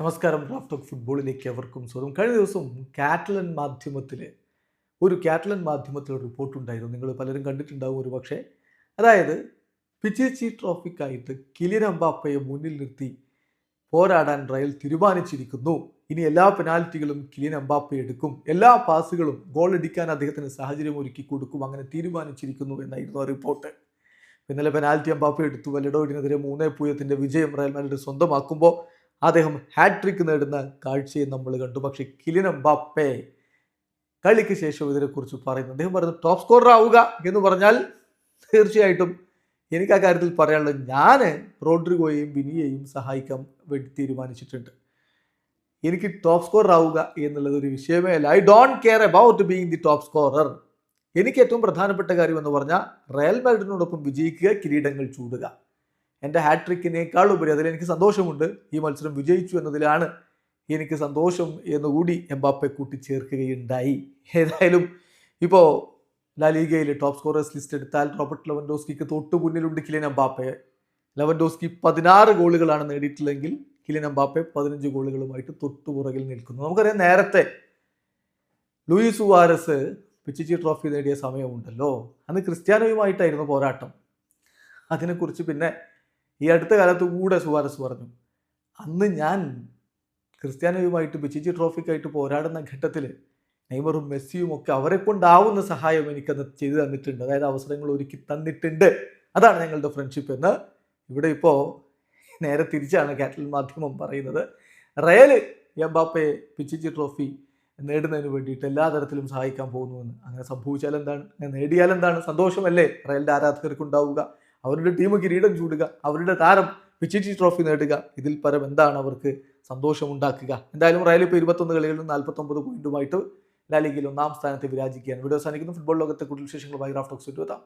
നമസ്കാരം draft of ഫുട്ബോളിലേക്ക് അവർക്കും സ്വന്തം കഴിഞ്ഞ ദിവസം കാറ്റലൻ മാധ്യമത്തിൽ ഒരു കാറ്റലൻ മാധ്യമത്തിൽ റിപ്പോർട്ടുണ്ടായിരുന്നു. നിങ്ങൾ പലരും കണ്ടിട്ടുണ്ടാവും ഒരു പക്ഷേ അതായത് പിച്ചിച്ചി ട്രോഫിക്കായിട്ട് കിലിൻ അമ്പാപ്പയെ മുന്നിൽ നിർത്തി പോരാടാൻ റയൽ തീരുമാനിച്ചിരിക്കുന്നു. ഇനി എല്ലാ പെനാൽറ്റികളും കിലിൻ അമ്പാപ്പ എടുക്കും. എല്ലാ പാസുകളും ഗോൾ അടിക്കാൻ അദ്ദേഹത്തിന് സാഹചര്യം ഒരുക്കി കൊടുക്കും. അങ്ങനെ തീരുമാനിച്ചിരിക്കുന്നു എന്നായിരുന്നു ആ റിപ്പോർട്ട്. ഇന്നലെ പെനാൽറ്റി അമ്പാപ്പ എടുത്തു. വല്ലഡോയിഡിനെതിരെ മൂന്നേ പൂജ്യത്തിന്റെ വിജയം റയൽ മാഡ്രിഡ് സ്വന്തമാക്കുമ്പോൾ അദ്ദേഹം ഹാട്രിക്ക് നേടുന്ന കാഴ്ചയും നമ്മൾ കണ്ടു. പക്ഷേ കിലിനം ബാപ്പേ കളിക്ക് ശേഷം ഇതിനെക്കുറിച്ച് പറയുന്നു. അദ്ദേഹം പറയുന്നു ടോപ്പ് സ്കോറർ ആവുക എന്ന് പറഞ്ഞാൽ തീർച്ചയായിട്ടും എനിക്ക് ആ കാര്യത്തിൽ പറയാനുള്ളത് ഞാൻ റോഡ്രിഗോയെയും ബിനിയെയും സഹായിക്കാൻ വേണ്ടി തീരുമാനിച്ചിട്ടുണ്ട്. എനിക്ക് ടോപ്പ് സ്കോറർ ആവുക എന്നുള്ളത് ഒരു വിഷയമേ അല്ല. I don't care about being the top scorer എനിക്ക് ഏറ്റവും പ്രധാനപ്പെട്ട കാര്യം എന്ന് പറഞ്ഞാൽ റയൽ മാഡ്രിഡിനോടൊപ്പം വിജയിക്കുക കിരീടങ്ങൾ ചൂടുക. എന്റെ ഹാട്രിക്കിനേക്കാൾ ഉപരി അതിൽ എനിക്ക് സന്തോഷമുണ്ട്. ഈ മത്സരം വിജയിച്ചു എന്നതിലാണ് എനിക്ക് സന്തോഷം എന്നുകൂടി എംബാപ്പെ കൂട്ടിച്ചേർക്കുകയുണ്ടായി. ഏതായാലും ഇപ്പോൾ ലാലിഗയിൽ ടോപ്പ് സ്കോറേഴ്സ് ലിസ്റ്റ് എടുത്താൽ റോബർട്ട് ലെവൻഡോസ്കിക്ക് തൊട്ട് മുന്നിലുണ്ട് കിലിൻ എംബാപ്പെ. ലെവൻഡോസ്കി പതിനാറ് ഗോളുകളാണ് നേടിയിട്ടുള്ളെങ്കിൽ കിലിൻ എംബാപ്പെ പതിനഞ്ച് ഗോളുകളുമായിട്ട് തൊട്ടു പുറകിൽ നിൽക്കുന്നു. നമുക്കറിയാം നേരത്തെ ലൂയിസ് വാരസ് പിച്ചിച്ചി ട്രോഫി നേടിയ സമയമുണ്ടല്ലോ. അന്ന് ക്രിസ്ത്യാനോയുമായിട്ടായിരുന്നു പോരാട്ടം. അതിനെക്കുറിച്ച് പിന്നെ ഈ അടുത്ത കാലത്ത് കൂടെ സുവാരസ് പറഞ്ഞു അന്ന് ഞാൻ ക്രിസ്ത്യാനോയുമായിട്ട് പിച്ചിച്ചി ട്രോഫിക്കായിട്ട് പോരാടുന്ന ഘട്ടത്തിൽ നെയ്മറും മെസ്സിയും ഒക്കെ അവരെ കൊണ്ടാവുന്ന സഹായം എനിക്കന്ന് ചെയ്തു തന്നിട്ടുണ്ട്. അതായത് അവസരങ്ങൾ ഒരുക്കി തന്നിട്ടുണ്ട്. അതാണ് ഞങ്ങളുടെ ഫ്രണ്ട്ഷിപ്പ് എന്ന് ഇവിടെ ഇപ്പോൾ നേരെ തിരിച്ചാണ് കാറ്റൽ മാധ്യമം പറയുന്നത്. റയൽ എംബാപ്പയെ പിച്ചിച്ചി ട്രോഫി നേടുന്നതിന് വേണ്ടിയിട്ട് എല്ലാ തരത്തിലും സഹായിക്കാൻ പോകുന്നുവെന്ന്. അങ്ങനെ സംഭവിച്ചാൽ എന്താണ്? അങ്ങനെ നേടിയാൽ എന്താണ്? സന്തോഷമല്ലേ? റയലിന്റെ ആരാധകർക്ക് ഉണ്ടാവുക അവരുടെ ടീം കിരീടം ചൂടുക അവരുടെ താരം പിച്ചിറ്റി ട്രോഫി നേടുക ഇതിൽ പരം എന്താണ് അവർക്ക് സന്തോഷമുണ്ടാക്കുക? എന്തായാലും റയൽ ഇപ്പോൾ ഇരുപത്തൊന്ന് കളികളിൽ നാൽപ്പത്തൊമ്പത് പോയിന്റുമായിട്ട് ലാലിഗയിൽ ഒന്നാം സ്ഥാനത്ത് വിരാജിക്കുകയാണ്. ഇവിടെ അവസാനിക്കുന്നു. ഫുട്ബോൾ ലോകത്തെ കൂടുതൽ വിശേഷങ്ങളുമായി റാഫ്റ്റോക്സ് എത്താം